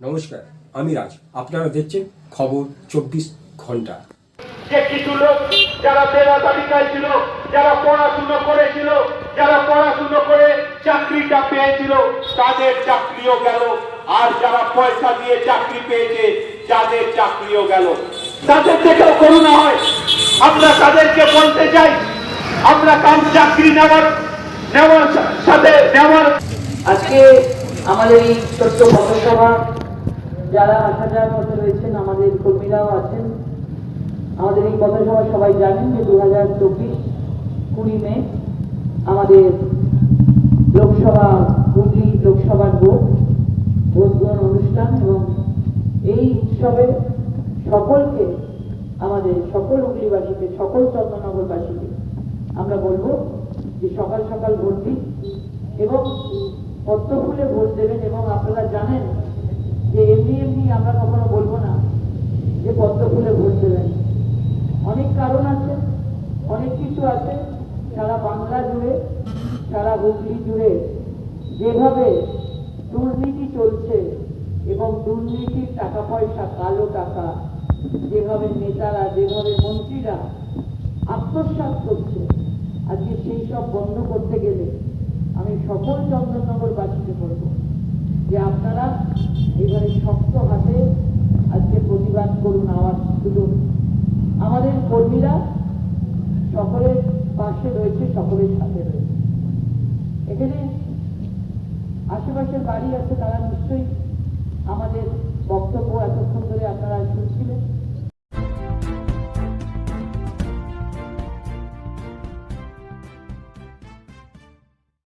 নমস্কার আমি রাজ। আপনারা দেখছেন খবর চব্বিশ ঘণ্টা। যে কিছু লোক যারা বেলা তালিকায় ছিল যারা পড়াশুনো করেছিল যারা পড়াশুনো করে চাকরিটা পেয়েছিল তাদের চাকরিও গেল। আর যারা পয়সা দিয়ে চাকরি পেয়েছে যাদের চাকরিও গেল। তাদের থেকেও করুণা হয়। আমরা তাদেরকে বলতে চাই আমরা কাম চাকরি নেওয়ার নেওয়ার সাথে নেওয়ার। আজকে আমাদের এই ছোট্ট পথসভা যারা আসা যাওয়ার পথে রয়েছেন, আমাদের কর্মীরাও আছেন। আমাদের এই পথসভা সবাই জানেন যে দু হাজার চব্বিশ কুড়ি মে আমাদের লোকসভা হুগলি লোকসভার ভোট ভোট গ্রহণ অনুষ্ঠান এবং এই উৎসবে সকলকে, আমাদের সকল হুগলিবাসীকে সকল চন্দ্রনগরবাসীকে আমরা বলব যে সকাল সকাল ভোট দিন এবং পদ্ম ফুলে ভোট দেবেন এবং আপনারা জানেন যে এমনি এমনি আমরা কখনো বলব না যে পদ্ম ফুলে ভোট দেবেন অনেক কারণ আছে, অনেক কিছু আছে। সারা বাংলা জুড়ে সারা হুগলি জুড়ে যেভাবে দুর্নীতি চলছে এবং দুর্নীতির টাকা পয়সা, কালো টাকা, যেভাবে নেতারা, যেভাবে মন্ত্রীরা আত্মসাৎ করছে, আজকে সেই সব বন্ধ করতে গেলে আমি সকল চন্দননগরবাসীকে বলব যে আপনারা এবারে কর্মীরা সকলের পাশে রয়েছে সকলের সাথে রয়েছে। এখানে আশেপাশের বাড়ি আছে তারা নিশ্চয়ই